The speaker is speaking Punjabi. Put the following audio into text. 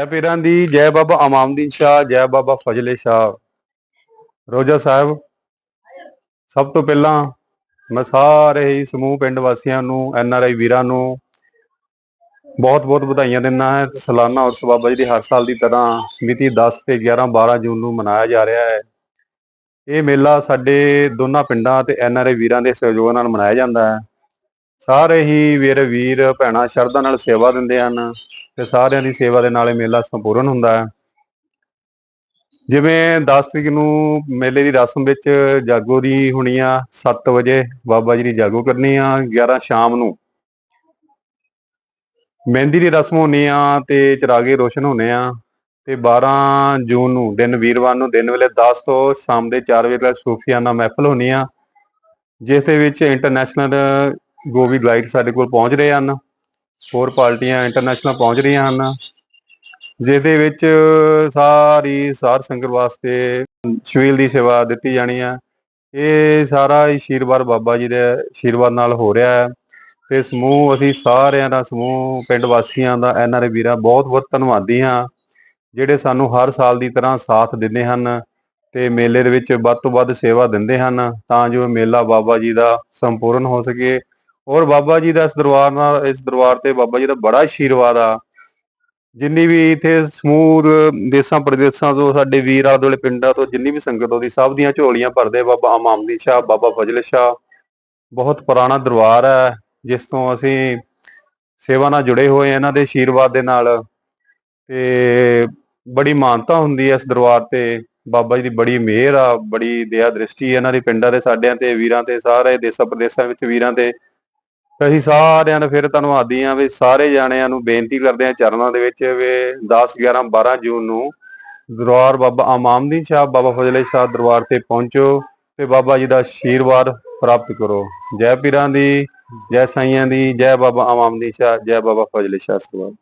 ਜੈ ਪੀਰਾਂ ਦੀ, ਜੈ ਬਾਬਾ ਅਮਾਮਦੀਨ ਸ਼ਾਹ, ਜੈ ਬਾਬਾ ਫਜ਼ਲੇ ਸ਼ਾਹ। ਰੋਜਾ ਸਾਹਿਬ, ਸਭ ਤੋਂ ਪਹਿਲਾਂ ਮੈਂ ਸਾਰੇ ਹੀ ਸਮੂਹ ਪਿੰਡ ਵਾਸੀਆਂ ਨੂੰ, ਐਨ ਆਰ ਆਈ ਵੀਰਾਂ ਨੂੰ ਬਹੁਤ ਬਹੁਤ ਵਧਾਈਆਂ ਦਿੰਦਾ ਹਾਂ। ਸਾਲਾਨਾ ਉਰਸ ਬਾਬਾ ਜੀ ਦੀ ਹਰ ਸਾਲ ਦੀ ਤਰ੍ਹਾਂ ਮਿਤੀ 10 ਤੇ 11 12 ਜੂਨ ਨੂੰ ਮਨਾਇਆ ਜਾ ਰਿਹਾ ਹੈ। ਇਹ ਮੇਲਾ ਸਾਡੇ ਦੋਨਾਂ ਪਿੰਡਾਂ ਤੇ ਐਨ ਆਰ ਆਈ ਵੀਰਾਂ ਦੇ ਸਹਿਯੋਗ ਨਾਲ ਮਨਾਇਆ ਜਾਂਦਾ ਹੈ। ਸਾਰੇ ਹੀ ਵੀਰ ਵੀਰ, ਭੈਣਾਂ ਸ਼ਰਧਾ ਨਾਲ ਸੇਵਾ ਦਿੰਦੇ ਹਨ। ਤੇ ਸਾਰਿਆਂ ਦੀ ਸੇਵਾ ਦੇ ਨਾਲ ਇਹ ਮੇਲਾ ਸੰਪੂਰਨ ਹੁੰਦਾ ਹੈ। ਜਿਵੇਂ 10 ਤਰੀਕ ਨੂੰ ਮੇਲੇ ਦੀ ਰਸਮ ਵਿੱਚ ਜਾਗੋ ਦੀ ਹੋਣੀ ਆ 7 ਵਜੇ ਬਾਬਾ ਜੀ ਦੀ ਜਾਗੋ ਕਰਨੀ ਆ 11 ਸ਼ਾਮ ਨੂੰ। ਮਹਿੰਦੀ ਦੀ ਰਸਮ ਹੋਣੀ ਆ ਤੇ ਚਰਾਗੇ ਰੋਸ਼ਨ ਹੋਣੇ ਆ ਤੇ 12 ਜੂਨ ਨੂੰ ਦਿਨ ਵੀਰਵਾਰ ਨੂੰ ਦਿਨ ਵੇਲੇ 10 ਤੋਂ ਸ਼ਾਮ ਦੇ 4 ਵਜੇ ਤੱਕ ਸੂਫੀਆਨਾ ਮਹਿਫਲ ਹੋਣੀ ਆ, ਜਿਸ ਦੇ ਵਿੱਚ ਇੰਟਰਨੈਸ਼ਨਲ ਗੋਬੀ ਗਾਈਡ ਸਾਡੇ ਕੋਲ ਪਹੁੰਚ ਰਹੇ ਹਨ। ਹੋਰ ਪਾਰਟੀਆਂ ਇੰਟਰਨੈਸ਼ਨਲ ਪਹੁੰਚ ਰਹੀਆਂ ਹਨ, ਜਿਹਦੇ ਵਿੱਚ ਸਾਰੀ ਸਾਰ ਸੰਗਤ ਵਾਸਤੇ ਸ਼ਵੀਲ ਦੀ ਸੇਵਾ ਦਿੱਤੀ ਜਾਣੀ ਹੈ ਇਹ ਸਾਰਾ ਹੀ ਆਸ਼ੀਰਵਾਦ ਬਾਬਾ ਜੀ ਦੇ ਆਸ਼ੀਰਵਾਦ ਨਾਲ ਹੋ ਰਿਹਾ ਹੈ ਤੇ ਸਮੂਹ, ਅਸੀਂ ਸਾਰਿਆਂ ਦਾ ਸਮੂਹ, ਪਿੰਡ ਵਾਸੀਆਂ ਦਾ ਐਨਆਰਏ ਵੀਰਾਂ ਬਹੁਤ ਬਹੁਤ ਧੰਨਵਾਦੀ ਹਾਂ, ਜਿਹੜੇ ਸਾਨੂੰ ਹਰ ਸਾਲ ਦੀ ਤਰ੍ਹਾਂ ਸਾਥ ਦਿੰਦੇ ਹਨ ਤੇ ਮੇਲੇ ਦੇ ਵਿੱਚ ਵੱਧ ਤੋਂ ਵੱਧ ਸੇਵਾ ਦਿੰਦੇ ਹਨ, ਤਾਂ ਜੋ ਮੇਲਾ ਬਾਬਾ ਜੀ ਦਾ ਸੰਪੂਰਨ ਹੋ ਸਕੇ। ਔਰ ਬਾਬਾ ਜੀ ਦਾ ਇਸ ਦਰਬਾਰ ਨਾਲ, ਇਸ ਦਰਬਾਰ ਤੇ ਬਾਬਾ ਜੀ ਦਾ ਬੜਾ ਆਸ਼ੀਰਵਾਦ ਆ। ਜਿੰਨੀ ਵੀ ਇੱਥੇ ਸਮੂਹ ਦੇਸਾਂ ਪ੍ਰਦੇਸਾਂ ਤੋਂ, ਸਾਡੇ ਵੀਰ ਆਲੇ ਆਦੋਲੇ ਪਿੰਡਾਂ ਤੋਂ, ਜਿੰਨੀ ਵੀ ਸੰਗਤ ਆਉਂਦੀ ਸਭ ਦੀਆਂ ਝੋਲੀਆਂ ਭਰਦੇ ਬਾਬਾ ਅਮਾਮਦੀ ਸ਼ਾਹ, ਬਾਬਾ ਫਜ਼ਲ ਸ਼ਾਹ। ਬਹੁਤ ਪੁਰਾਣਾ ਦਰਬਾਰ ਹੈ ਜਿਸ ਤੋਂ ਅਸੀਂ ਸੇਵਾ ਨਾਲ ਜੁੜੇ ਹੋਏ ਇਹਨਾਂ ਦੇ ਆਸ਼ੀਰਵਾਦ ਦੇ ਨਾਲ। ਤੇ ਬੜੀ ਮਾਨਤਾ ਹੁੰਦੀ ਹੈ ਇਸ ਦਰਬਾਰ ਤੇ। ਬਾਬਾ ਜੀ ਦੀ ਬੜੀ ਮਿਹਰ ਆ, ਬੜੀ ਦਇਆ ਦ੍ਰਿਸ਼ਟੀ ਇਹਨਾਂ ਦੇ ਪਿੰਡਾਂ ਦੇ ਸਾਡਿਆਂ ਤੇ, ਵੀਰਾਂ ਤੇ, ਸਾਰੇ ਦੇਸਾਂ ਪ੍ਰਦੇਸਾਂ ਵਿੱਚ ਵੀਰਾਂ ਤੇ। ਅਸੀਂ ਸਾਰਿਆਂ ਨੂੰ ਫਿਰ ਧੰਨਵਾਦੀ ਆ ਵੀ ਸਾਰੇ ਜਾਣਿਆਂ ਨੂੰ ਬੇਨਤੀ ਕਰਦੇ ਆ ਚਰਨਾਂ ਦੇ ਵਿੱਚ ਵੀ 10 11 12 ਜੂਨ ਨੂੰ ਦਰਬਾਰ ਬਾਬਾ ਅਮਾਮਦੀਨ ਸ਼ਾਹ ਬਾਬਾ ਫਜ਼ਲੇ ਸ਼ਾਹ ਦਰਬਾਰ ਤੇ ਪਹੁੰਚੋ ਤੇ ਬਾਬਾ ਜੀ ਦਾ ਆਸ਼ੀਰਵਾਦ ਪ੍ਰਾਪਤ ਕਰੋ। ਜੈ ਪੀਰਾਂ ਦੀ, ਜੈ ਸਾਈਆਂ ਦੀ, ਜੈ ਬਾਬਾ ਅਮਾਮਦੀਨ ਸ਼ਾਹ ਜੈ ਬਾਬਾ ਫਜ਼ਲੇ ਸ਼ਾਹ ਸਰਵਾਰ